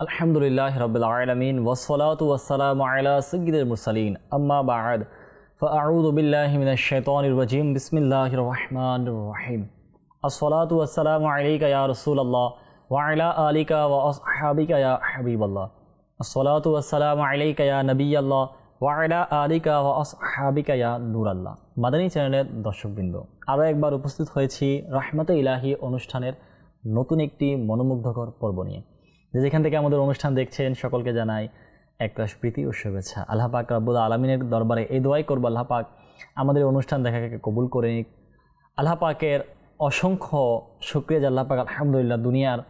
আলহামদুলিল্লাহ রবিল আলমিন ওসলাত ওয়াসালাম আলা সঈদুল মুরসালিন আম্মা বাদ فأعوذ بالله من الشيطان الرجيم بسم الله الرحمن الرحيم الصلاة والسلام عليك يا رسول الله وعلى آلك وأصحابك يا حبيب الله الصلاة والسلام عليك يا نبي الله ওয়াইলা আলিকা ওয়া আসহাবিকা ইয়া নূর আল্লাহ মাদানী চ্যানেলের দর্শকবৃন্দ আরও একবার উপস্থিত হয়েছি রহমতে ইলাহি অনুষ্ঠানের নতুন একটি মনোমুগ্ধকর পর্ব নিয়ে যে যেখান থেকে আমাদের অনুষ্ঠান দেখছেন, সকলকে জানাই একটা প্রীতি ও শুভেচ্ছা। আল্লাহ পাক রব্বুল আলমিনের দরবারে এই দোয়াই করব, আল্লাহ পাক আমাদের অনুষ্ঠান দেখাকে কবুল করে নিক। আল্লাহ পাকের অসংখ্য শুক্রিয়া যে আল্লাহ পাক আলহামদুলিল্লাহ দুনিয়ার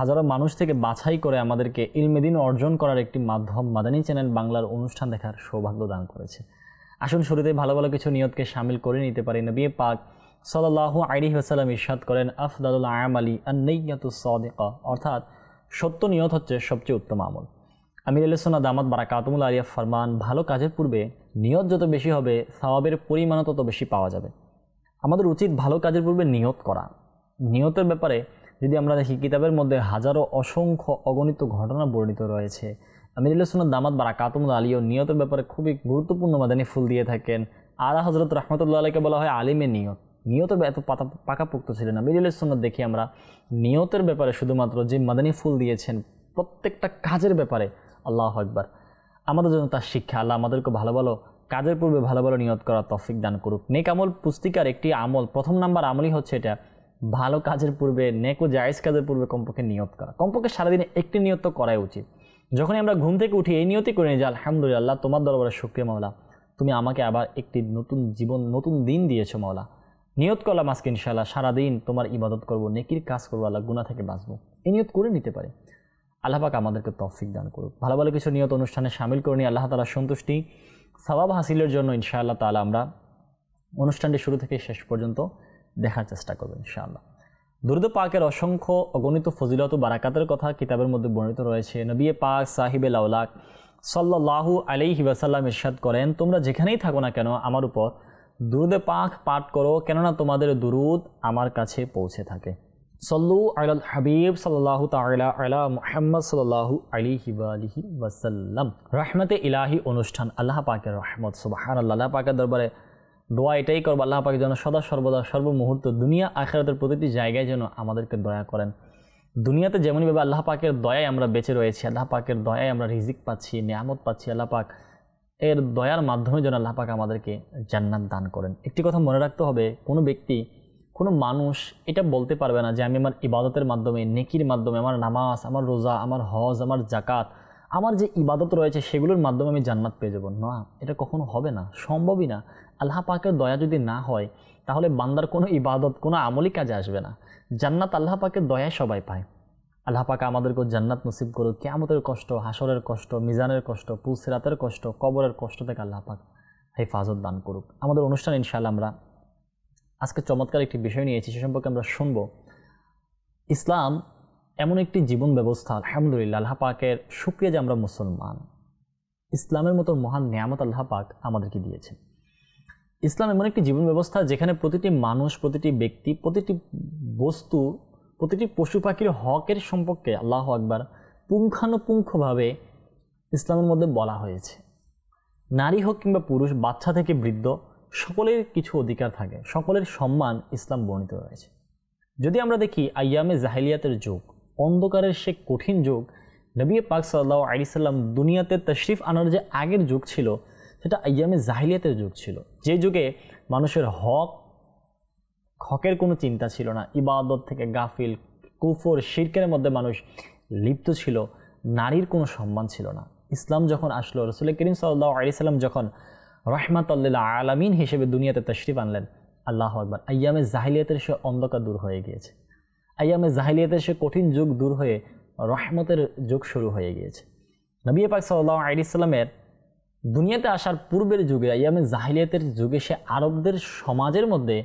হাজারো মানুষ থেকে বাছাই করে আমাদেরকে ইলমেদিন অর্জন করার একটি মাধ্যম মাদানী চ্যানেল বাংলার অনুষ্ঠান দেখার সৌভাগ্য দান করেছে। আসুন শুরুতে ভালো ভালো কিছু নিয়তকে সামিল করে নিতে পারি। নবী পাক সাল্লাহ আইরি ওসালাম ইরশাদ করেন, আফদালুল আয়াম আলী আন্নাইয়াতু সদিকা অর্থাৎ সত্য নিয়ত হচ্ছে সবচেয়ে উত্তম আমল। আমির আলসোনা দামাত বারাকাতুমুল আলিয়া ফরমান, ভালো কাজের পূর্বে নিয়ত যত বেশি হবে, সওয়াবের পরিমাণও তত বেশি পাওয়া যাবে। আমাদের উচিত ভালো কাজের পূর্বে নিয়ত করা। নিয়তের ব্যাপারে যদি আমরা দেখি, কিতাবের মধ্যে হাজারো অসংখ্য অগণিত ঘটনা বর্ণিত রয়েছে। আমিরুল্লাহ দামাত বা কাতুমুল আলীও নিয়তের ব্যাপারে খুবই গুরুত্বপূর্ণ মাদানী ফুল দিয়ে থাকেন। আলা হজরত রহমতুল্লাহ আলীকে বলা হয় আলিমের নিয়ত। নিয়তের এত পাতা পাকাপোক্ত ছিলেন আমিরুল্লাহ সুন্নত দেখি আমরা। নিয়তের ব্যাপারে শুধুমাত্র যে মাদানী ফুল দিয়েছেন, প্রত্যেকটা কাজের ব্যাপারে আল্লাহ একবার আমাদের জন্য তার শিক্ষা, আল্লাহ আমাদেরকে ভালো ভালো কাজের পূর্বে ভালো ভালো নিয়ত করা তফিক দান করুক। নেক আমল পুস্তিকার একটি আমল, প্রথম নাম্বার আমলই হচ্ছে এটা, ভালো কাজের পূর্বে, নেক ও জায়েজ কাজের পূর্বে কমপক্ষে নিয়ত করা। কমপক্ষে সারাদিনে একটি নিয়ত তো করাই উচিত। যখনই আমরা ঘুম থেকে উঠি, এই নিয়তই করে নিই যে, আলহামদুলিল্লাহ, তোমার দরবারে শুক্রিয়া মাওলা। তুমি আমাকে আবার একটি নতুন জীবন, নতুন দিন দিয়েছ মাওলা। নিয়ত করলাম আজকে ইনশাআল্লাহ, সারাদিন তোমার ইবাদত করব, নেকির কাজ করব, আল্লাহ গুণা থেকে বাঁচবো। এই নিয়ত করে নিতে পারে। আল্লাহ পাক আমাদেরকে তৌফিক দান করুক। ভালো ভালো কিছু নিয়ত অনুষ্ঠানে সামিল করে নিয়ে আল্লাহ তালার সন্তুষ্টি সবাব হাসিলের জন্য ইনশাআল্লাহ তাআলা আমরা অনুষ্ঠানটি শুরু থেকে শেষ পর্যন্ত দেখার চেষ্টা করব ইনশাআল্লাহ। দুরুদ পাকের অসংখ্য অগণিত ফজিলত বারাকাতের কথা কিতাবের মধ্যে বর্ণিত রয়েছে। নবী পাক সাহিবে লাউলাক সাল্লাহু আলাইহি ওয়াসাল্লাম ইরশাদ করেন, তোমরা যেখানেই থাকো না কেন, আমার উপর দুরুদে পাক পাঠ করো, কেননা তোমাদের দুরুদ আমার কাছে পৌঁছে থাকে। সল্লু আল হাবিব সাল্লাহ তালা আলা মুহাম্মদ সাল্লাহু আলিহি আলিহি ওয়াসাল্লাম। রহমতে ইলাহি অনুষ্ঠান, আল্লাহ পাকের রহমত সুবাহান আল্লাহ পাকের দরবারে দোয়া এটাই করব, আল্লাহ পাক যেন সদা, সর্বদা, সর্বমুহূর্ত দুনিয়া আখেরাতের প্রতিটি জায়গায় যেন আমাদেরকে দয়া করেন। দুনিয়াতে যেমনইভাবে আল্লাহ পাকের দয়ায় আমরা বেঁচে রয়েছি, আল্লাহ পাকের দয়ায় আমরা রিজিক পাচ্ছি, নিয়ামত পাচ্ছি, আল্লাহ পাক এর দয়ার মাধ্যমে যেন আল্লাহ পাক আমাদেরকে জান্নাত দান করেন। একটি কথা মনে রাখতে হবে, কোনো ব্যক্তি, কোনো মানুষ এটা বলতে পারবে না যে আমি আমার ইবাদতের মাধ্যমে, নেকির মাধ্যমে, আমার নামাজ, আমার রোজা, আমার হজ, আমার জাকাত আমার যে ইবাদত রয়েছে সেগুলোর মাধ্যমে আমি জান্নাত পেয়ে যাব। না, এটা কখনো হবে না, সম্ভবই না। আল্লাহ পাকের দয়া যদি না হয়, তাহলে বান্দার কোনো ইবাদত, কোনো আমলি কাজে আসবে না। জান্নাত আল্লাহ পাকের দয়ায় সবাই পায়। আল্লাহ পাক আমাদেরকে জান্নাত নসিব করুক। কেয়ামতের কষ্ট হাসরের কষ্ট, মিজানের কষ্ট পুসরাতের কষ্ট, কবরের কষ্ট থেকে আল্লাহ পাক হেফাজত দান করুক। আমাদের অনুষ্ঠান ইনশাআল্লাহ আমরা আজকে চমৎকার একটি বিষয় নিয়েছি, সে সম্পর্কে আমরা শুনব। ইসলাম এমন একটি জীবন ব্যবস্থা, আলহামদুলিল্লাহ, আল্লাহ পাকের সুক্রিয়া যে আমরা মুসলমান। ইসলামের মতো মহান নিয়ামত আল্লাহ পাক আমাদেরকে দিয়েছেন ইসলাম এমন একটি জীবন ব্যবস্থা যেখানে প্রতিটি মানুষ, প্রতিটি ব্যক্তি, প্রতিটি বস্তু প্রতিটি পশু পাখির হকের সম্পর্কে আল্লাহ আকবার পুঙ্খানুপুঙ্খভাবে ইসলামের মধ্যে বলা হয়েছে। নারী হোক কিংবা পুরুষ, বাচ্চা থেকে বৃদ্ধ, সকলের কিছু অধিকার থাকে, সকলের সম্মান ইসলাম বর্ণিত রয়েছে। যদি আমরা দেখি আয়ামে জাহিলিয়াতের যুগ, অন্ধকারের সে কঠিন যুগ, নবী পাক সাল্লাহ আলিসাল্লাম দুনিয়াতে তশরিফ আনার যে আগের যুগ ছিল, সেটা আয়ামে জাহিলিয়াতের যুগ ছিল। যে যুগে মানুষের হক হকের কোনো চিন্তা ছিল না, ইবাদত থেকে গাফিল, কুফর, শিরকের মধ্যে মানুষ লিপ্ত ছিল, নারীর কোনো সম্মান ছিল না। ইসলাম যখন আসলো, রসুল করিম সাল্লাহ আলিয়াল্লাম যখন রহমাতাল্লাহ আলামিন হিসেবে দুনিয়াতে তশরিফ আনলেন, আল্লাহ আকবর, আয়ামে জাহিলিয়াতের সে অন্ধকার দূর হয়ে গিয়েছে। আয়ামে জাহিলিয়াতের সে কঠিন যুগ দূর হয়ে রহমতের যুগ শুরু হয়ে গিয়েছে। নবী পাক সাল্লাহ আলিয়াল্লামের দুনিয়াতে আসার পূর্বের যুগে, আয়ামে জাহিলিয়াতের যুগে সে আরবদের সমাজের মধ্যে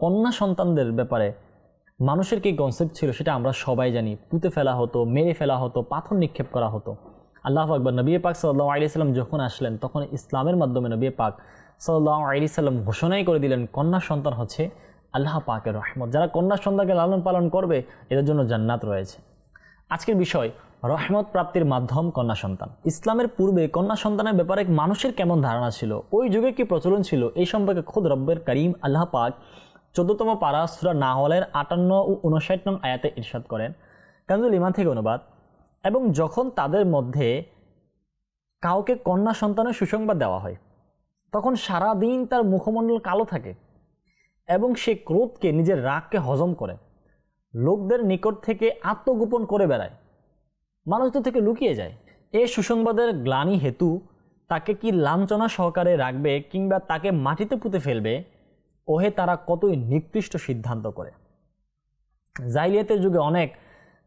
কন্যা সন্তানদের ব্যাপারে মানুষের কি কনসেপ্ট ছিল সেটা আমরা সবাই জানি। পুঁতে ফেলা হতো, মেরে ফেলা হতো, পাথর নিক্ষেপ করা হতো। আল্লাহ আকবর, নবী পাক সাল্লাহ আলিয়াল্লাম যখন আসলেন, তখন ইসলামের মাধ্যমে নবী পাক সাল্লাহ আলিয়াল্লাম ঘোষণাই করে দিলেন, কন্যা সন্তান হচ্ছে আল্লাহ পাকের রহমত। যারা কন্যা সন্তানকে লালন পালন করবে, এদের জন্য জান্নাত রয়েছে। আজকের বিষয়, রহমত প্রাপ্তির মাধ্যম কন্যা সন্তান। ইসলামের পূর্বে কন্যা সন্তানের ব্যাপারে মানুষের কেমন ধারণা ছিল? ওই যুগে কি প্রচলন ছিল? এই সম্পর্কে খোদ রব্বের করিম আল্লাহ পাক চোদ্দতম পারা সুরা নাহলের আটান্ন ও উনষাট নং আয়াতে ইরশাদ করেন। কামজুল ইমান থেকে অনুবাদ। এবং যখন তাদের মধ্যে কাউকে কন্যা সন্তানের সুসংবাদ দেওয়া হয়, তখন সারা দিন তার মুখমণ্ডল কালো থাকে এবং সে ক্রোধকে নিজের রাগকে হজম করে। লোকদের নিকট থেকে আত্মগোপন করে বেড়ায়। মানুষদের থেকে লুকিয়ে যায়। এ সুসংবাদের গ্লানি হেতু তাকে কি লাঞ্ছনা সহকারে রাখবে কিংবা তাকে মাটিতে পুঁতে ফেলবে? ওহে তারা কতই নিকৃষ্ট সিদ্ধান্ত করে। জাইলিয়াতের যুগে অনেক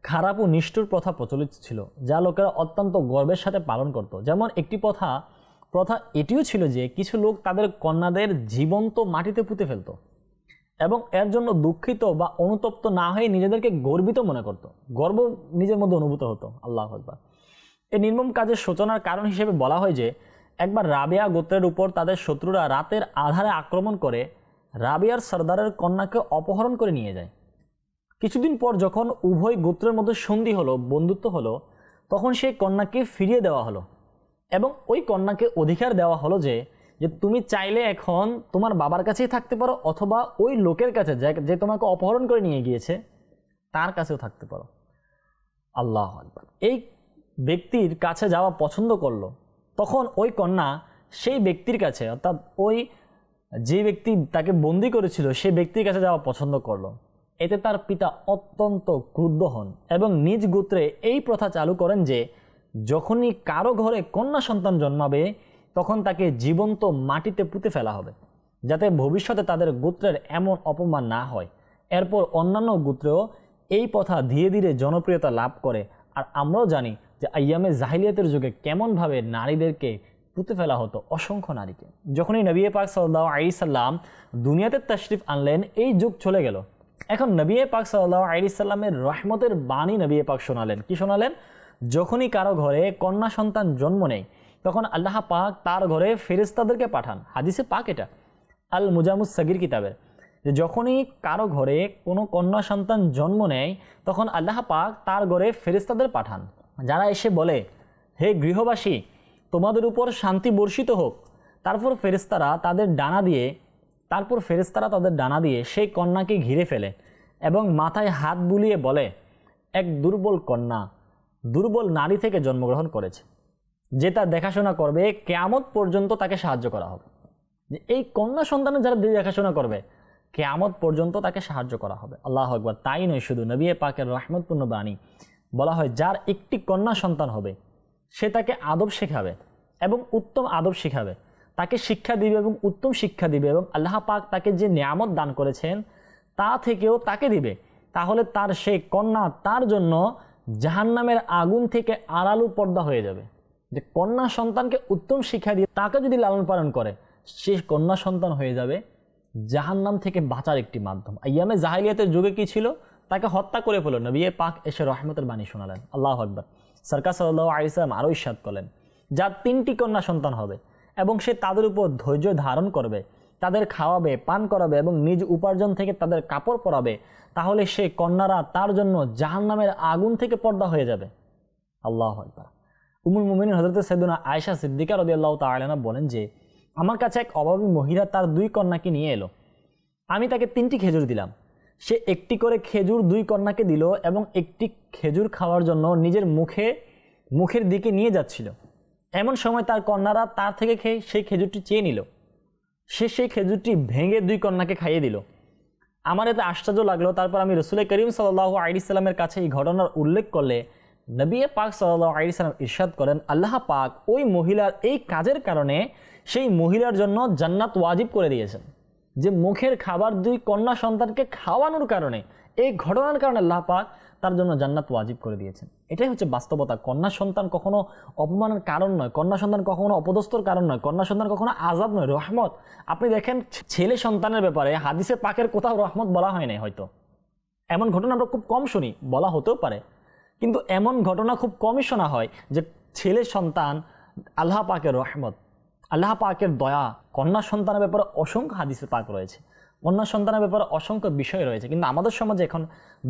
খারাপ ও নিষ্ঠুর প্রথা প্রচলিত ছিল, যা লোকেরা অত্যন্ত গর্বের সাথে পালন করত। যেমন একটি প্রথা প্রথা এটিও ছিল যে কিছু লোক তাদের কন্যাদের জীবন্ত মাটিতে পুঁতে ফেলতো এবং এর জন্য দুঃখিত বা অনুতপ্ত না হয়ে নিজেদেরকে গর্বিত মনে করত। গর্ব নিজের মধ্যে অনুভূত হতো, আল্লাহ আকবার। এই নির্মম কাজের সূচনার কারণ হিসেবে বলা হয় যে, একবার রাবিয়া গোত্রের উপর তাদের শত্রুরা রাতের আধারে আক্রমণ করে রাবিয়ার সর্দারের কন্যাকে অপহরণ করে নিয়ে যায়। কিছুদিন পর যখন উভয় গোত্রের মধ্যে সন্ধি হলো, বন্ধুত্ব হলো, তখন সেই কন্যাকে ফিরিয়ে দেওয়া হলো এবং ওই কন্যাকে অধিকার দেওয়া হলো যে যে তুমি চাইলে এখন তোমার বাবার কাছেই থাকতে পারো অথবা ওই লোকের কাছে যে তোমাকে অপহরণ করে নিয়ে গিয়েছে, তার কাছেও থাকতে পারো। আল্লাহ আকবার। এই ব্যক্তির কাছে যাওয়া পছন্দ করল। তখন ওই কন্যা সেই ব্যক্তির কাছে, অর্থাৎ ওই যে ব্যক্তি তাকে বন্দি করেছিল, সে ব্যক্তির কাছে যাওয়া পছন্দ করল। এতে তার পিতা অত্যন্ত ক্রুদ্ধ হন এবং নিজ গোত্রে এই প্রথা চালু করেন যে, যখনই কারও ঘরে কন্যা সন্তান জন্মাবে, তখন তাকে জীবন্ত মাটিতে পুঁতে ফেলা হবে, যাতে ভবিষ্যতে তাদের গোত্রের এমন অপমান না হয়। এরপর অন্যান্য গোত্রেও এই প্রথা ধীরে ধীরে জনপ্রিয়তা লাভ করে। আর আমরাও জানি যে আয়ামে জাহিলিয়াতের যুগে কেমনভাবে নারীদেরকে পুঁতে ফেলা হতো অসংখ্য নারীকে। যখনই নবী পাক সাল্লাহ আলি সাল্লাম দুনিয়াতে তশরিফ আনলেন, এই যুগ চলে গেল। এখন নবী পাক সাল্লাহ আলি সাল্লামের রহমতের বাণী নবী পাক শোনালেন। কি শোনালেন? যখনই কারও ঘরে কন্যা সন্তান জন্ম নেয়, তখন আল্লাহ পাক তার ঘরে ফেরেস্তাদেরকে পাঠান। হাদিসে পাক এটা। আল মুজামুস সাগির কিতাবের। যে যখনই কারও ঘরে কোনো কন্যা সন্তান জন্ম নেয়, তখন আল্লাহ পাক তার ঘরে ফেরেস্তাদের পাঠান। যারা এসে বলে, হে গৃহবাসী তোমাদের উপর শান্তি বর্ষিত হোক। তারপর ফেরেস্তারা তাদের ডানা দিয়ে, তারপর ফেরেস্তারা তাদের ডানা দিয়ে সেই কন্যাকে ঘিরে ফেলে এবং মাথায় হাত বুলিয়ে বলে, এক দুর্বল কন্যা, দুর্বল নারী থেকে জন্মগ্রহণ করেছে। যে তার দেখাশোনা করবে, কেয়ামত পর্যন্ত তাকে সাহায্য করা হবে। যে এই কন্যা সন্তানের যারা দেখাশোনা করবে, কেয়ামত পর্যন্ত তাকে সাহায্য করা হবে। আল্লাহ একবার তাই নয়, শুধু নবী পাকের রহমতপূর্ণ বাণী। বলা হয়, যার একটি কন্যা সন্তান হবে সে তাকে আদব শেখাবে এবং উত্তম আদব শেখাবে। তাকে শিক্ষা দিবে এবং উত্তম শিক্ষা দিবে এবং আল্লাহ পাক তাকে যে নিয়ামত দান করেছেন, তা থেকেও তাকে দিবে। তাহলে তার সেই কন্যা, তার জন্য জাহান্নামের আগুন থেকে আড়ালু পর্দা হয়ে যাবে। যে কন্যা সন্তানকে উত্তম শিক্ষা দিয়ে তাকে যদি লালন পালন করে, সে কন্যা সন্তান হয়ে যাবে জাহান্নাম থেকে বাঁচার একটি মাধ্যম। ইয়ামে জাহিলিয়াতের যুগে কি ছিল? তাকে হত্যা করে ফেলো নবী পাক এসে রহমতের বাণী শোনালেন। আল্লাহ আকবর। সরকার সাল্লাহ আলিসাম আরও ইস্বাদ করলেন যার তিনটি কন্যা সন্তান হবে এবং সে তাদের উপর ধৈর্য ধারণ করবে, তাদের খাওয়াবে, পান করাবে এবং নিজ উপার্জন থেকে তাদের কাপড় পরাবে, তাহলে সে কন্যারা তার জন্য জাহান্নামের আগুন থেকে পর্দা হয়ে যাবে। আল্লাহ আকবর। উমুল মুমিন হজরত সৈদুনা আয়সা সিদ্দিকা রদি আল্লাহ তালানা বলেন যে, আমার কাছে এক অভাবী মহিলা তার দুই কন্যাকে নিয়ে এলো। আমি তাকে তিনটি খেজুর দিলাম। সে একটি করে খেজুর দুই কন্যাকে দিল এবং একটি খেজুর খাওয়ার জন্য নিজের মুখে, মুখের দিকে নিয়ে যাচ্ছিল। এমন সময় তার কন্যারা তার থেকে খেয়ে সেই খেজুরটি চেয়ে নিল। সে সেই খেজুরটি ভেঙে দুই কন্যাকে খাইয়ে দিল। আমার এতে আশ্চর্য লাগল। তারপর আমি রসুল করিম সাল্লাহ আলিসাল্লামের কাছে এই ঘটনার উল্লেখ করলে নবী পাক সাল্লাহ আলিসাল্লাম ইরশাদ করেন, আল্লাহ পাক ওই মহিলার এই কাজের কারণে সেই মহিলার জন্য জান্নাত ওয়াজিব করে দিয়েছেন। যে মুখের খাবার দুই কন্যা সন্তানকে খাওয়ানোর কারণে এই ঘটনার কারণে আল্লাহ পাক তার জন্য জান্নাত ওয়াজিব করে দিয়েছেন। এটাই হচ্ছে বাস্তবতা। কন্যা সন্তান কখনো অপমানের কারণ নয়, কন্যা সন্তান কখনো অপদস্থর কারণ নয়, কন্যা সন্তান কখনো আজাব নয়, রহমত। আপনি দেখেন ছেলে সন্তানের ব্যাপারে হাদিসে পাকের কোথাও রহমত বলা হয় নাই হয়তো। এমন ঘটনা আমরা খুব কম শুনি, বলা হতেও পারে। কিন্তু এমন ঘটনা খুব কমই শোনা হয় যে ছেলে সন্তান আল্লাহ পাকের রহমত, আল্লাহ পাকের দয়া কন্যা সন্তানের ব্যাপারে অসংখ্য হাদিসে পাক রয়েছে। কন্যা সন্তানের ব্যাপারে অসংখ্য বিষয় রয়েছে। কিন্তু আমাদের সমাজে এখন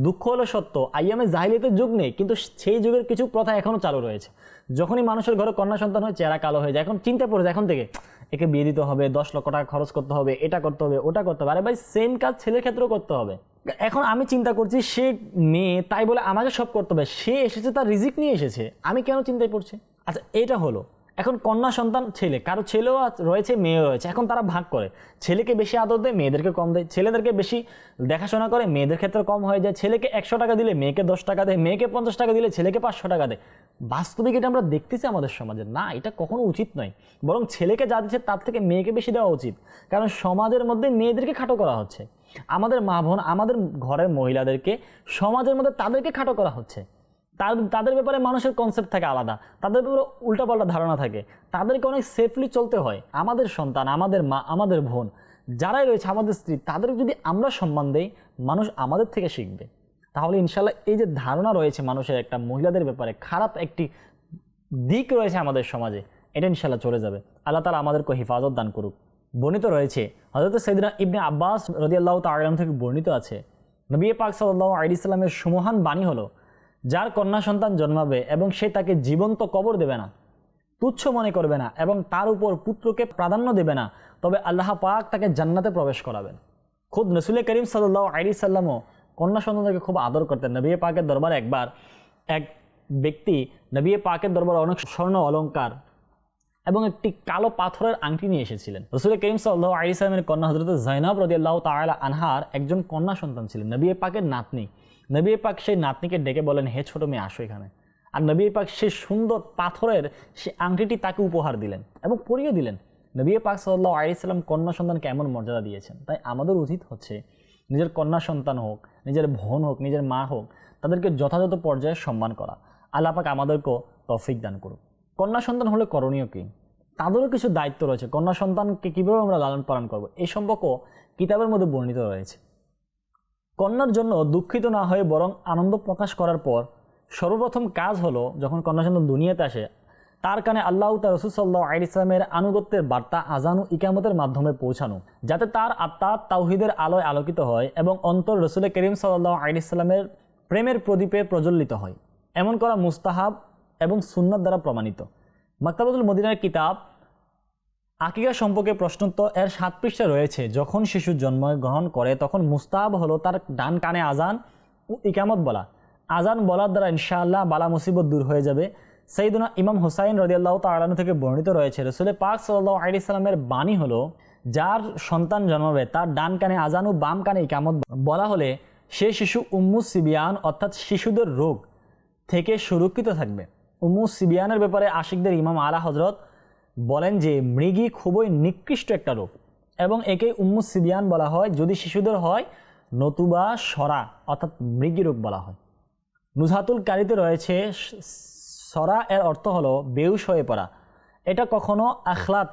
দুঃখ হলো সত্য। আইয়ামে জাহিলিয়াতের যুগ নেই, কিন্তু সেই যুগের কিছু প্রথা এখনও চালু রয়েছে। যখনই মানুষের ঘরে কন্যা সন্তান হয়, চেহারা কালো হয়ে যায়। এখন চিন্তা পড়েছে এখন থেকে একে বিয়ে দিতে হবে, দশ লক্ষ টাকা খরচ করতে হবে, এটা করতে হবে, ওটা করতে হবে। আরে ভাই সেম কাজ ছেলের ক্ষেত্রেও করতে হবে। এখন আমি চিন্তা করছি, সে মেয়ে, তাই বলে আমাকে সব করতে হবে। সে এসেছে, তার রিজিক নিয়ে এসেছে। আমি কেন চিন্তায় পড়ছি? আচ্ছা এটা হলো। এখন কন্যা সন্তান ছেলে, কারও ছেলেও রয়েছে, মেয়েও রয়েছে। এখন তারা ভাগ করে। ছেলেকে বেশি আদর দেয়, মেয়েদেরকে কম দেয়। ছেলেদেরকে বেশি দেখাশোনা করে, মেয়েদের ক্ষেত্রে কম হয়ে যায়। ছেলেকে একশো টাকা দিলে মেয়েকে দশ টাকা দেয়, মেয়েকে পঞ্চাশ টাকা দিলে ছেলেকে পাঁচশো টাকা দেয়। বাস্তবিক এটা আমরা দেখতেছি আমাদের সমাজে? না, এটা কখনো উচিত নয়। বরং ছেলেকে যা দিচ্ছে তার থেকে মেয়েকে বেশি দেওয়া উচিত। কারণ সমাজের মধ্যে মেয়েদেরকে খাটো করা হচ্ছে। আমাদের মা বোন আমাদের ঘরের মহিলাদেরকে সমাজের মধ্যে তাদেরকে খাটো করা হচ্ছে। তাদের ব্যাপারে মানুষের কনসেপ্ট থাকে আলাদা। তাদের ব্যাপারে উল্টাপাল্টা ধারণা থাকে। তাদেরকে অনেক সেফলি চলতে হয়। আমাদের সন্তান, আমাদের মা, আমাদের বোন, যারাই রয়েছে আমাদের স্ত্রী, তাদের যদি আমরা সম্মান দেই, মানুষ আমাদের থেকে শিখবে। তাহলে ইনশাল্লাহ এই যে ধারণা রয়েছে মানুষের একটা, মহিলাদের ব্যাপারে খারাপ একটি দিক রয়েছে আমাদের সমাজে, এটা ইনশাল্লাহ চলে যাবে। আল্লাহ তালা আমাদেরকে হেফাজত দান করুক। বর্ণিত রয়েছে হজরত সৈদিনা ইবনে আব্বাস রদিয়াল্লাহ তালাম থেকে বর্ণিত আছে, নবী পাক সাল্লাহ আলিসাল্লামের সুমহান বাণী হলো যার কন্যা সন্তান জন্মাবে এবং সে তাকে জীবন্ত কবর দেবে না, তুচ্ছ মনে করবে না এবং তার উপর পুত্রকে প্রাধান্য দেবে না, তবে আল্লাহ পাক তাকে জান্নাতে প্রবেশ করাবেন। খুদ নসুল করিম সাল্লাহ আলি সাল্লামও কন্যা সন্তানকে খুব আদর করতেন। নবী পাকের দরবারে একবার এক ব্যক্তি নবী পাকের দরবারে অনেক স্বর্ণ অলংকার এবং একটি কালো পাথরের আংটি নিয়ে এসেছিলেন। রসুল করিম সাল্লাহ আলি সাল্লামের কন্যা হজরত জাইনাব রদি আল্লাহ তালা আনহার একজন কন্যা সন্তান ছিলেন। নবী পাকের নাতনি। নবী পাক সেই নাতনিকে ডেকে বলেন, হে ছোট মেয়ে, আসো এখানে। আর নবী পাক সেই সুন্দর পাথরের সে আংটিটি তাকে উপহার দিলেন এবং পরিয়ে দিলেন। নবী পাক সাল্লাহ আলিয়াল্লাম কন্যা সন্তানকে এমন মর্যাদা দিয়েছেন। তাই আমাদের উচিত হচ্ছে নিজের কন্যা সন্তান হোক, নিজের বোন হোক, নিজের মা হোক, তাদেরকে যথাযথ পর্যায়ে সম্মান করা। আল্লাহ পাক আমাদেরকেও তৌফিক দান করুক। কন্যা সন্তান হলে করণীয় কী? তাদেরও কিছু দায়িত্ব রয়েছে। কন্যা সন্তানকে কীভাবে আমরা লালন পালন করব? এই সম্পর্ক কিতাবের মধ্যে বর্ণিত রয়েছে। কন্যার জন্য দুঃখিত না হয়ে বরং আনন্দ প্রকাশ করার পর সর্বপ্রথম কাজ হলো যখন কন্যা সন্তান দুনিয়াতে আসে, তার কানে আল্লাহ তার রসুল সাল্লাহ ইসলামের আনুগত্যের বার্তা আজানু ইকামতের মাধ্যমে পৌঁছানো, যাতে তার আত্মা তাওহিদের আলোয় আলোকিত হয় এবং অন্তর রসুল করিম সাল্লাহ আল ইসলামের প্রেমের প্রদীপে প্রজ্বলিত হয়। এমন করা মুস্তাহাব এবং সুন্নাত দ্বারা প্রমাণিত। মাক্তাবুল মদিনার কিতাব আকিকা সম্পর্কে প্রশ্নোত্তর এর সাত পৃষ্ঠা রয়েছে। যখন শিশু জন্ম গ্রহণ করে, তখন মুস্তাহাব হলো তার ডান কানে আজান ও ইকামত বলা। আজান বলার দ্বারা ইনশাআল্লাহ বালা মুসিবত দূর হয়ে যাবে। সেইদুনা ইমাম হুসাইন রদিয়াল্লাহ তালানু থেকে বর্ণিত রয়েছে রসুল পাক সাল্লাহ আলি সাল্লামের বাণী হলো, যার সন্তান জন্মাবে তার ডান কানে আজান ও বাম কানে ইকামত বলা। হলে সে শিশু উম্মু সিবিয়ান অর্থাৎ শিশুদের রোগ থেকে সুরক্ষিত থাকবে। উম্মু সিবিয়ানের ব্যাপারে আশিকদের ইমাম আলা হজরত বলেন যে মৃগী খুবই নিকৃষ্ট একটা রোগ এবং একে উম্মু সিবিয়ান বলা হয়, যদি শিশুদের হয় নতুবা সরা, অর্থাৎ মৃগী রোগ বলা হয়। নুজহাতুল কারিতে রয়েছে, সরা এর অর্থ হলো বেউস হয়ে পড়া। এটা কখনো আখলাত,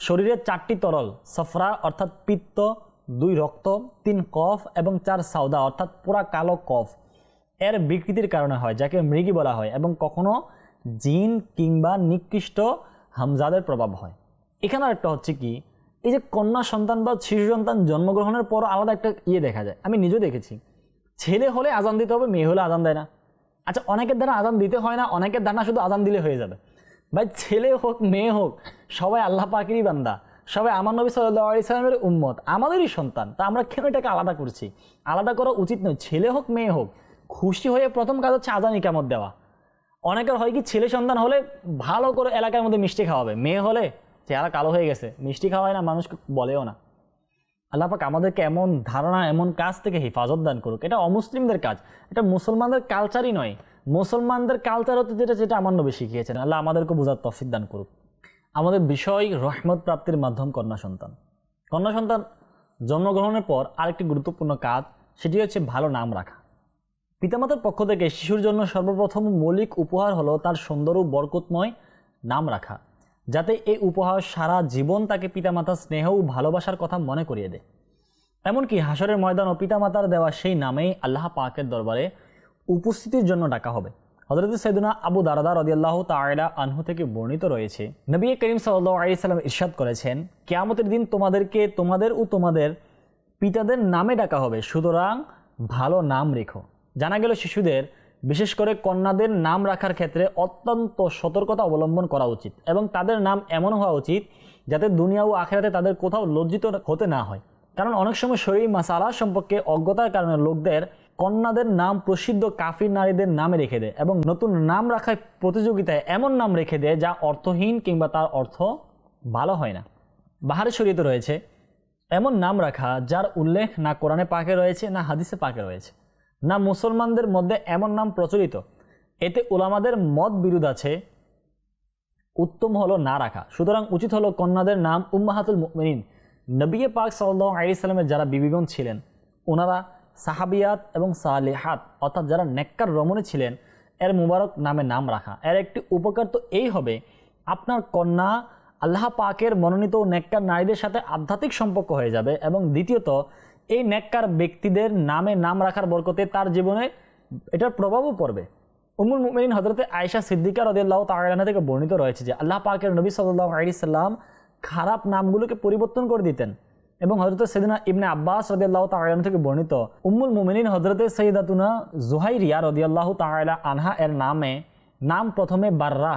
শরীরের চারটি তরল, সফরা অর্থাৎ পিত্ত, দুই রক্ত, তিন কফ এবং চার সাউদা অর্থাৎ পুরা কালো কফ। এর বিকৃতির কারণে হয়, যাকে মৃগী বলা হয় এবং কখনো জিন কিংবা নিকৃষ্ট হামজাদের প্রভাব হয়। এখানে একটা হচ্ছে কি, এই যে কন্যা সন্তান বা শিশু সন্তান জন্মগ্রহণের পর আলাদা একটা ইয়ে দেখা যায়। আমি নিজেও দেখেছি। ছেলে হলে আজান দিতে হবে, মেয়ে হলে আজান দেয় না। আচ্ছা অনেকের দ্বারা আজান দিতে হয় না, অনেকের দ্বারা শুধু আজান দিলে হয়ে যাবে। ভাই, ছেলে হোক, মেয়ে হোক, সবাই আল্লাহ পাকেরই বান্দা। সবাই আমার নবী সাল্লাহ ইসলামের উম্মত, আমাদেরই সন্তান। তা আমরা কেন এটাকে আলাদা করছি? আলাদা করা উচিত নয়, ছেলে হোক, মেয়ে হোক। খুশি হয়ে প্রথম কাজ হচ্ছে আজান ইকামত দেওয়া। অনেকের হয় কি ছেলে সন্তান হলে ভালো করে এলাকার মধ্যে মিষ্টি খাওয়াবে। মেয়ে হলে চেহারা কালো হয়ে গেছে, মিষ্টি খাওয়ায় না মানুষকে বলেও না। আল্লাহ পাক আমাদেরকে এমন ধারণা, এমন কাজ থেকে হেফাজত দান করুক। এটা অমুসলিমদের কাজ, এটা মুসলমানদের কালচারই নয়। মুসলমানদের কালচার হতে যেটা যেটা আমার নবী শিখিয়েছেন। আল্লাহ আমাদেরকে বোঝার তফিক দান করুক। আমাদের বিষয় রহমত প্রাপ্তির মাধ্যম কন্যা সন্তান। কন্যা সন্তান জন্মগ্রহণের পর আরেকটি গুরুত্বপূর্ণ কাজ, সেটি হচ্ছে ভালো নাম রাখা। পিতামাতার পক্ষ থেকে শিশুর জন্য সর্বপ্রথম মৌলিক উপহার হলো তার সুন্দর ও বরকতময় নাম রাখা, যাতে এই উপহার সারা জীবন তাকে পিতামাতার স্নেহ ও ভালোবাসার কথা মনে করিয়ে দেয়। এমনকি হাসরের ময়দান ও পিতামাতার দেওয়া সেই নামেই আল্লাহ পাকের দরবারে উপস্থিতির জন্য ডাকা হবে। হজরত সৈদুনা আবু দারদা রদিয়াল্লাহ তায়লা আনহু থেকে বর্ণিত রয়েছে, নবী করিম সাল্লাহ আলি সাল্লাম ইরশাদ করেছেন, কেয়ামতের দিন তোমাদেরকে তোমাদের ও তোমাদের পিতাদের নামে ডাকা হবে, সুতরাং ভালো নাম রেখো। জানা গেল শিশুদের বিশেষ করে কন্যাদের নাম রাখার ক্ষেত্রে অত্যন্ত সতর্কতা অবলম্বন করা উচিত এবং তাদের নাম এমন হওয়া উচিত যাতে দুনিয়া ও আখেরাতে তাদের কোথাও লজ্জিত হতে না হয়। কারণ অনেক সময় শরীর মাসালা সম্পর্কে অজ্ঞতার কারণে লোকদের কন্যাদের নাম প্রসিদ্ধ কাফির নারীদের নামে রেখে দেয় এবং নতুন নাম রাখার প্রতিযোগিতায় এমন নাম রেখে দেয় যা অর্থহীন কিংবা তার অর্থ ভালো হয় না। বাহারে শরীয়তে রয়েছে, এমন নাম রাখা যার উল্লেখ না কোরআনে পাকে রয়েছে, না হাদিসে পাকে রয়েছে। না মুসলমানদের মধ্যে এমন নাম প্রচলিত? এতে ওলামাদের মত বিরোধ আছে। উত্তম হলো না রাখা। সুতরাং উচিত হলো কন্যাদের নাম উম্মাহাতুল মুমিনিন। নবিয়ে পাক সাল্লাহ আলি সাল্লামের যারা বিবিগণ ছিলেন ওনারা সাহাবিয়াত এবং সালেহাত, অর্থাৎ যারা নেককার রমণী ছিলেন, এর মুবারক নামে নাম রাখা। এর একটি উপকার তো এই হবে, আপনার কন্যা আল্লাহ পাকের মনোনীত নেককার নারীদের সাথে আধ্যাত্মিক সম্পর্ক হয়ে যাবে এবং দ্বিতীয়ত এই নেককার ব্যক্তিদের নামে নাম রাখার বরকতে তার জীবনে এটার প্রভাবও পড়বে। উমুল মুমিন হজরতে আয়সা সিদ্দিকা রদিয়াল্লাহ তাআলা থেকে বর্ণিত রয়েছে যে, আল্লাহ পাকের নবী সাল্লাহ আলি সাল্লাম খারাপ নামগুলোকে পরিবর্তন করে দিতেন এবং হজরত সৈদিনা ইবনে আব্বাস রদিয়াল্লাহ তাআলা থেকে বর্ণিত উম্মুল মুমিনিন হজরতে সৈদাতুনা জুহাইরিয়া রদিয়াল্লাহ তাআলা আনহা এর নামে নাম প্রথমে বাররা,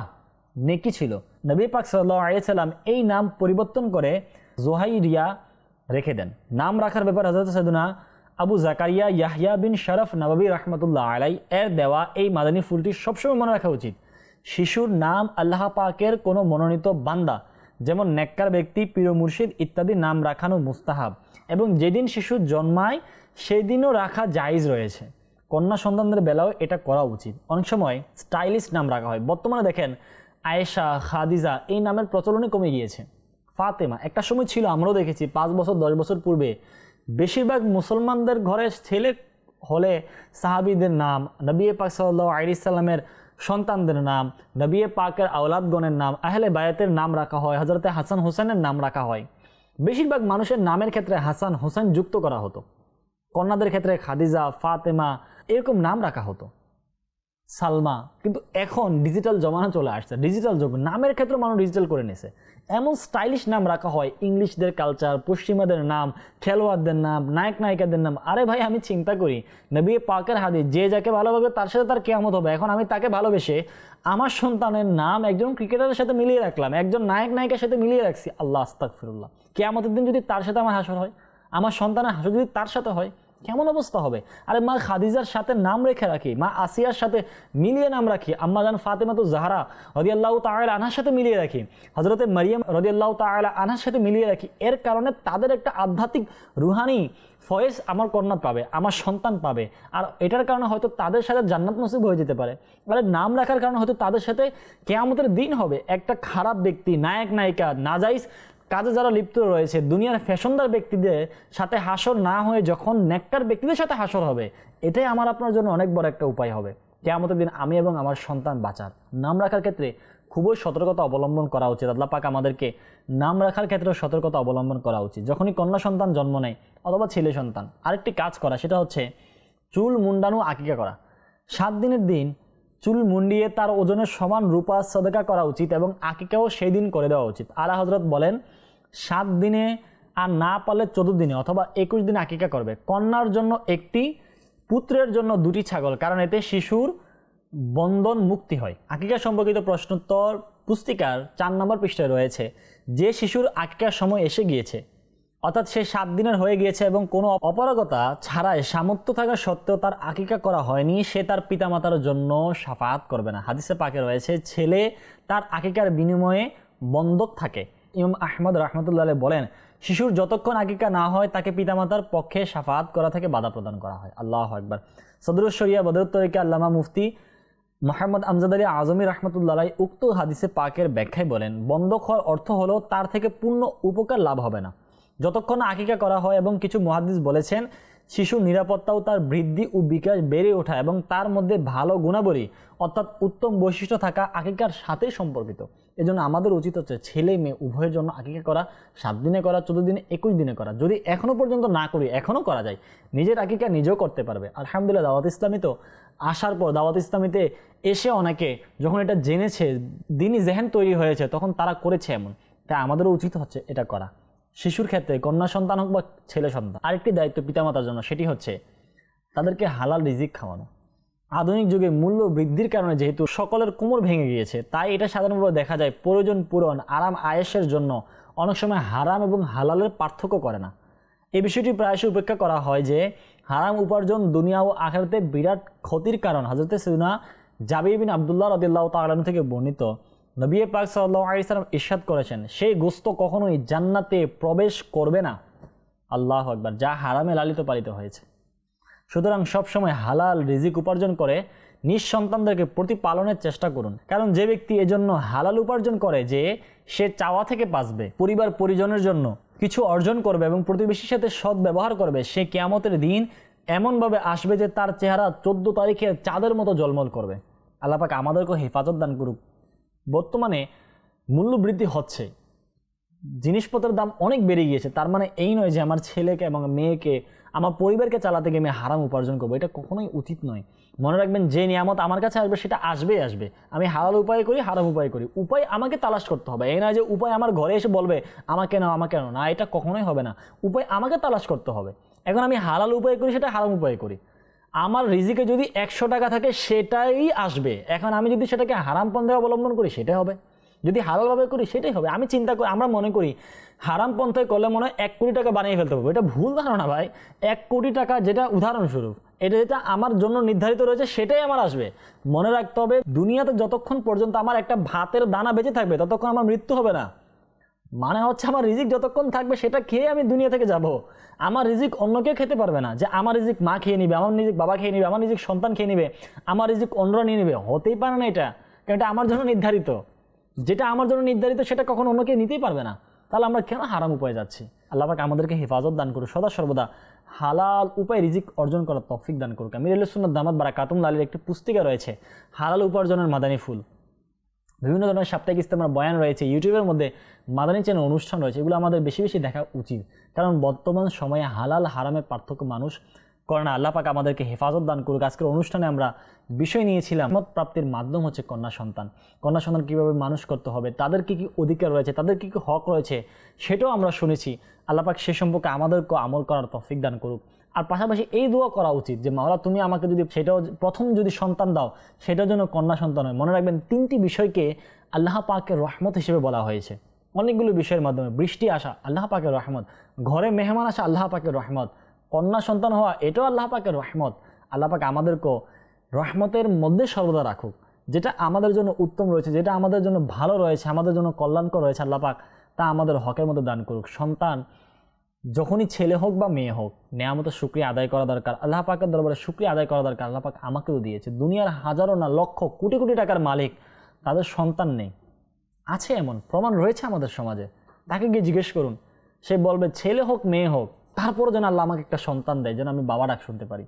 নেকি ছিল। নবী পাক সাল্লাহ আলি সাল্লাম এই নাম পরিবর্তন করে জোহাইরিয়া রেখে দেন। নাম রাখার ব্যাপার হজরত সৈদুনা আবু জাকারিয়া ইয়াহিয়া বিন শরফ নবাবী রহমতুল্লাহ আলাই এর দেওয়া এই মাদানী ফুলটি সবসময় মনে রাখা উচিত। শিশুর নাম আল্লাহ পাকের কোনো মনোনীত বান্দা, যেমন নেককার ব্যক্তি প্রিয় মুর্শিদ ইত্যাদি নাম রাখানো মুস্তাহাব। এবং যেদিন শিশু জন্মায় সেই দিনও রাখা জায়েজ রয়েছে। কন্যা সন্তানদের বেলাও এটা করা উচিত। অনেক সময় স্টাইলিশ নাম রাখা হয়। বর্তমানে দেখেন আয়েশা, খাদিজা এই নামের প্রচলনই কমে গিয়েছে। ফাতেমা। একটা সময় ছিল, আমরাও দেখেছি, পাঁচ বছর, দশ বছর পূর্বে, বেশিরভাগ মুসলমানদের ঘরে ছেলে হলে সাহাবিদের নাম, নবী পাক সাল্লাহ আলিসাল্লামের সন্তানদের নাম, নবী পাকের আওলাদগণের নাম, আহলে বায়াতের নাম রাখা হয় হজরতে হাসান হোসেনের নাম রাখা হয়। বেশিরভাগ মানুষের নামের ক্ষেত্রে হাসান হোসেন যুক্ত করা হতো। কন্যাদের ক্ষেত্রে খাদিজা, ফাতেমা, এরকম নাম রাখা হতো। সালমা, কিন্তু এখন ডিজিটাল জমানা চলে আসছে। ডিজিটাল যুগ, নামের ক্ষেত্রে মানুষ ডিজিটাল করে নিছে। এমন স্টাইলিশ নাম রাখা হয়, ইংলিশদের কালচার পশ্চিমাদের নাম, খেলোয়াড়দের নাম, নায়ক, নায়িকাদের নাম। আরে ভাই, আমি চিন্তা করি, নবী পাকের হাদিস, যে যাকে ভালোভাবে, তার সাথে তার কেয়ামত হবে। এখন আমি তাকে ভালোবেসে আমার সন্তানের নাম একজন ক্রিকেটারের সাথে মিলিয়ে রাখলাম, একজন নায়ক, নায়িকার সাথে মিলিয়ে রাখছি। আল্লাহ আস্তাক ফিরুল্লাহ কেয়ামতের দিন যদি তার সাথে আমার হাসর হয়, আমার সন্তানের হাসর যদি তার সাথে হয় কেমন অবস্থা হবে? আরে মা খাদিজার সাথে নাম রেখে রাখি, মা আসিয়ার সাথে মিলিয়ে নাম রাখি, আম্মা জান ফাতেমা তো জাহারা রদিয়াল্লাহ তাআলা আনহার সাথে মিলিয়ে রাখি হজরতে মারিয়াম রদিয়াল্লাহ তাআলা আনহার সাথে মিলিয়ে রাখি। এর কারণে তাদের একটা আধ্যাত্মিক রুহানি ফয়েজ আমার কন্যা পাবে, আমার সন্তান পাবে। আর এটার কারণে হয়তো তাদের সাথে জান্নাত নসিব হয়ে যেতে পারে। মানে নাম রাখার কারণে হয়তো তাদের সাথে কেয়ামতের দিন হবে। একটা খারাপ ব্যক্তি, নায়ক, নায়িকা, নাজাইজ কাজে যারা লিপ্ত রয়েছে, দুনিয়ার ফ্যাশনদার ব্যক্তিদের সাথে হাসর না হয়ে যখন নেককার ব্যক্তিদের সাথে হাসর হবে, এটাই আমার আপনার জন্য অনেক বড় একটা উপায় হবে। কেয়ামতের দিন আমি এবং আমার সন্তান বাঁচার। নাম রাখার ক্ষেত্রে খুবই সতর্কতা অবলম্বন করা উচিত। আল্লাহ পাক আমাদেরকে নাম রাখার ক্ষেত্রে সতর্কতা অবলম্বন করা উচিত। যখনই কন্যা সন্তান জন্ম নেয় অথবা ছেলে সন্তান, আরেকটি কাজ করা, সেটা হচ্ছে চুল মুন্ডানো আকিকা করা। সাত দিনের দিন চুল মুন্ডিয়ে তার ওজনের সমান রূপা সদকা করা উচিত এবং আকিকাও সেই দিন করে দেওয়া উচিত। আলা হজরত বলেন, সাত দিনে আর না পারলে চোদ্দ দিনে অথবা একুশ দিনে আকিকা করবে। কন্যার জন্য একটি, পুত্রের জন্য দুটি ছাগল, কারণ এতে শিশুর বন্ধন মুক্তি হয়। আকিকা সম্পর্কিত প্রশ্নোত্তর পুস্তিকার চার নম্বর পৃষ্ঠায় রয়েছে, যে শিশুর আকিকার সময় এসে গিয়েছে। অর্থাৎ সে সাত দিনের হয়ে গিয়েছে এবং কোনো অপারগতা ছাড়াই সামর্থ্য থাকা সত্ত্বেও তার আকিকা করা হয়নি। সে তার পিতামাতার জন্য সাফাত করবে না। হাদিসে পাকে রয়েছে, ছেলে তার আকিকার বিনিময়ে বন্ধক থাকে। ইমাম আহমদ রহমতুল্লাহ বলেন, শিশুর যতক্ষণ আকিকা না হয়, তাকে পিতামাতার পক্ষে সাফাত করা থেকে বাধা প্রদান করা হয়। আল্লাহ একবার সদরুশরিয়া বদরুত্তরিকা আল্লামা মুফতি মোহাম্মদ আমজাদ আলী আজমি রহমতুল্লাহ উক্ত হাদিসে পাকের ব্যাখ্যায় বলেন, বন্ধক হওয়ার অর্থ হলো তার থেকে পূর্ণ উপকার লাভ হবে না। যতক্ষণ আকিকা করা হয় এবং কিছু মহাদিস বলেছেন, শিশুর নিরাপত্তাও তার বৃদ্ধি ও বিকাশ বেড়ে ওঠা এবং তার মধ্যে ভালো গুণাবলী, অর্থাৎ উত্তম বৈশিষ্ট্য থাকা আকিকার সাথেই সম্পর্কিত। এজন্য আমাদের উচিত হচ্ছে ছেলে মেয়ে উভয়ের জন্য আকিকা করা, সাত দিনে করা, চোদ্দ দিনে একুশ দিনে করা। যদি এখনও পর্যন্ত না করি এখনও করা যায়, নিজের আকিকা নিজেও করতে পারবে। আলহামদুলিল্লাহ, দাওয়াত ইসলামী তো আসার পর, দাওয়াত ইসলামীতে এসে অনেকে যখন এটা জেনেছে, দিনই জেহেন তৈরি হয়েছে, তখন তারা করেছে এমন। তাই আমাদেরও উচিত হচ্ছে এটা করা। শিশুর ক্ষেত্রে কন্যা সন্তান হোক বা ছেলে সন্তান, আরেকটি দায়িত্ব পিতামাতার জন্য, সেটি হচ্ছে তাদেরকে হালাল রিজিক খাওয়ানো। আধুনিক যুগে মূল্য বৃদ্ধির কারণে যেহেতু সকলের কোমর ভেঙে গিয়েছে, তাই এটা সাধারণভাবে দেখা যায় প্রয়োজন পূরণ, আরাম, আয়েসের জন্য অনেক সময় হারাম এবং হালালের পার্থক্য করে না। এই বিষয়টি প্রায়শই উপেক্ষা করা হয় যে হারাম উপার্জন দুনিয়া ও আখেরাতে বিরাট ক্ষতির কারণ। হজরতে সিনা জাবির বিন আবদুল্লাহ রদিল্লাহ তালাম থেকে বর্ণিত নবী পাক আলিয়াল্লাম ইরশাদ করেছেন, সেই গোস্ত কখনোই জান্নাতে প্রবেশ করবে না। আল্লাহ একবার যা হারামে লালিত পালিত হয়েছে। সুতরাং সবসময় হালাল রিজিক উপার্জন করে নিজ সন্তানদেরকে প্রতিপালনের চেষ্টা করুন। কারণ যে ব্যক্তি এজন্য হালাল উপার্জন করে যে সে চাওয়া থেকে বাঁচবে, পরিবার পরিজনের জন্য কিছু অর্জন করবে এবং প্রতিবেশীর সাথে সৎ ব্যবহার করবে, সে কেয়ামতের দিন এমনভাবে আসবে যে তার চেহারা চোদ্দ তারিখে চাঁদের মতো জলমল করবে। আল্লাপাক আমাদেরকেও হেফাজত দান করুক। বর্তমানে মূল্য বৃদ্ধি হচ্ছে। জিনিসপত্রের দাম অনেক বেড়ে গিয়েছে। তার মানে এই নয় যে আমার ছেলেকে এবং মেয়েকে, আমার পরিবারকে চালাতে গিয়ে আমি হারাম উপার্জন করব। এটা কখনোই উচিত নয়। মনে রাখবেন, যে নিয়ামত আমার কাছে আসবে, সেটা আসবেই আসবে। আমি হালাল উপায় করি, হারাম উপায় করি। উপায় আমাকে তালাশ করতে হবে। এই নয় যে উপায় আমার ঘরে এসে বলবে, আমাকে নাও আমাকে নাও। না, এটা কখনোই হবে না। উপায় আমাকে তালাশ করতে হবে। এখন আমি হালাল উপায় করি, সেটা হারাম উপায় করি। আমার রিজিকে যদি একশো টাকা থাকে, সেটাই আসবে। এখন আমি যদি সেটাকে হারাম পন্থায় অবলম্বন করি, সেটাই হবে। যদি হালালভাবে করি, সেটাই হবে। আমি চিন্তা করি, আমরা মনে করি হারাম পন্থায় করলে মনে হয় এক কোটি টাকা বানিয়ে ফেলতে পারব। এটা ভুল ধারণা ভাই। এক কোটি টাকা যেটা উদাহরণস্বরূপ, এটা যেটা আমার জন্য নির্ধারিত রয়েছে, সেটাই আমার আসবে। মনে রাখতে হবে, দুনিয়াতে যতক্ষণ পর্যন্ত আমার একটা ভাতের দানা বেঁচে থাকবে, ততক্ষণ আমার মৃত্যু হবে না। মানে হচ্ছে আমার রিজিক যতক্ষণ থাকবে সেটা খেয়ে আমি দুনিয়া থেকে যাব। আমার রিজিক অন্য কেউ খেতে পারবে না। যে আমার রিজিক মা খেয়ে নিবে, আমার রিজিক বাবা খেয়ে নিবে, আমার রিজিক সন্তান খেয়ে নিবে, আমার রিজিক অন্যরা নিয়ে নিবে, হতেই পারে না এটা। কারণ এটা আমার জন্য নির্ধারিত। যেটা আমার জন্য নির্ধারিত সেটা কখনো অন্য কেউ নিতেই পারবে না। তাহলে আমরা কেন হারাম উপায়ে যাচ্ছি? আল্লাহ আমাদেরকে হেফাজত দান করুক। সদা সর্বদা হালাল উপায় রিজিক অর্জন করার তফিক দান করুক। আমির সুন্নত দামাত বারা কাতুম লালের একটি পুস্তিকা রয়েছে, হালাল উপার্জনের মাদানী ফুল। বিভিন্ন ধরনের সাপ্তাহিক ইস্তেমার বয়ান রয়েছে, ইউটিউবের মধ্যে মাদানী চ্যানেল অনুষ্ঠান রয়েছে, এগুলো আমাদের বেশি বেশি দেখা উচিত। কারণ বর্তমান সময়ে হালাল হারামের পার্থক্য মানুষ করে না। আল্লাহ পাক আমাদেরকে হেফাজত দান করুক। আজকের অনুষ্ঠানে আমরা বিষয় নিয়েছিলাম মত প্রাপ্তির মাধ্যম হচ্ছে কন্যা সন্তান। কন্যা সন্তান কীভাবে মানুষ করতে হবে, তাদের কী কী অধিকার রয়েছে, তাদের কী কী হক রয়েছে, সেটাও আমরা শুনেছি। আল্লাহ পাক সে সম্পর্কে আমাদেরকে আমল করার তফিক দান করুক। আর পাশাপাশি এই দোয়া করা উচিত যে, মাওলা, তুমি আমাকে যদি সেটাও প্রথম যদি সন্তান দাও, সেটার জন্য কন্যা সন্তান হয়। মনে রাখবেন, তিনটি বিষয়কে আল্লাহ পাকের রহমত হিসেবে বলা হয়েছে। অনেকগুলো বিষয়ের মাধ্যমে, বৃষ্টি আসা, আল্লাহ পাকের রহমত। ঘরে মেহমান আসা, আল্লাহ পাকের রহমত। কন্যা সন্তান হওয়া, এটাও আল্লাহ পাকের রহমত। আল্লাহ পাক আমাদেরকেও রহমতের মধ্যে সর্বদা রাখুক। যেটা আমাদের জন্য উত্তম রয়েছে, যেটা আমাদের জন্য ভালো রয়েছে, আমাদের জন্য কল্যাণকর রয়েছে আল্লাহ পাক, তা আমাদের হকের মধ্যে দান করুক। সন্তান যখনই ছেলে হোক বা মেয়ে হোক, নেয়ামতের শুক্রিয়া আদায় করা দরকার, আল্লাহ পাকের দরবারে শুক্রিয়া আদায় করা দরকার, আল্লাহ পাক আমাকেও দিয়েছে। দুনিয়ার হাজারো না লক্ষ, কোটি কোটি টাকার মালিক, তাদের সন্তান নেই। আছে এমন, প্রমাণ রয়েছে আমাদের সমাজে। তাকে গিয়ে জিজ্ঞেস করুন। সে বলবে, ছেলে হোক, মেয়ে হোক তারপরে যেন আল্লাহ আমাকে একটা সন্তান দেয়, যেন আমি বাবা ডাক শুনতে পারি।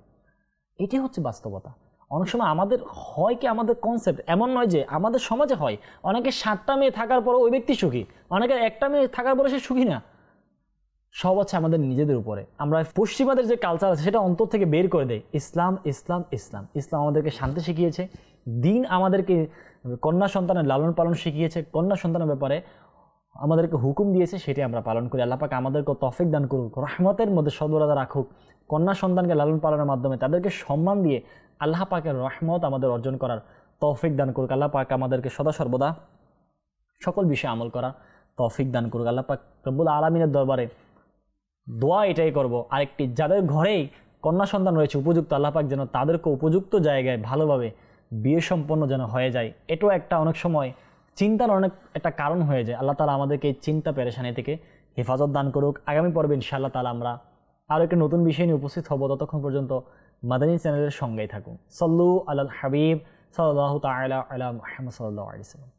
এটাই হচ্ছে বাস্তবতা। অনেক সময় আমাদের হয় কি, আমাদের কনসেপ্ট এমন নয় যে আমাদের সমাজে হয়। অনেকে সাতটা মেয়ে থাকার পরে ওই ব্যক্তি সুখী, অনেকের একটা মেয়ে থাকার পরে সে সুখী না। সব হচ্ছে আমাদের নিজেদের উপরে। আমরা পশ্চিমাদের যে কালচার আছে, সেটা অন্তর থেকে বের করে দেয় ইসলাম ইসলাম ইসলাম। ইসলাম আমাদেরকে শান্তি শিখিয়েছে। দিন আমাদেরকে কন্যা সন্তানের লালন পালন শিখিয়েছে। কন্যা সন্তানের ব্যাপারে আমাদেরকে হুকুম দিয়েছে সেটি আমরা পালন করি। আল্লাহ পাক আমাদেরকে তফিক দান করুক, রহমতের মধ্যে সদবরতা রাখুক। কন্যা সন্তানকে লালন পালনের মাধ্যমে তাদেরকে সম্মান দিয়ে আল্লাহ পাকের রহমত আমাদের অর্জন করার তৌফিক দান করুক। আল্লাহ পাক আমাদেরকে সদা সর্বদা সকল বিষয়ে আমল করা তৌফিক দান করুক। আল্লাহ পাক রব্বুল আলমিনের দরবারে দোয়া এটাই করব। আরেকটি, যাদের ঘরেই কন্যা সন্তান রয়েছে, উপযুক্ত আল্লাহ পাক যেন তাদেরকে উপযুক্ত জায়গায় ভালোভাবে বিয়ে সম্পন্ন যেন হয়ে যায়, এটাও একটা অনেক সময় চিন্তার অনেক একটা কারণ হয়ে যায়। আল্লাহ তালা আমাদেরকে এই চিন্তা পেরেশানি থেকে হেফাজত দান করুক। আগামী পর্বে ইনশাআল্লাহ তালা আমরা আরও একটি নতুন বিষয় নিয়ে উপস্থিত হব। ততক্ষণ পর্যন্ত মাদানী চ্যানেলের সঙ্গেই থাকুন। সল্লু আল্লাহ হাবিব সাল্লাহ তালা আলা মোহাম্মদ সাল্লাহ আলি সাল্লাম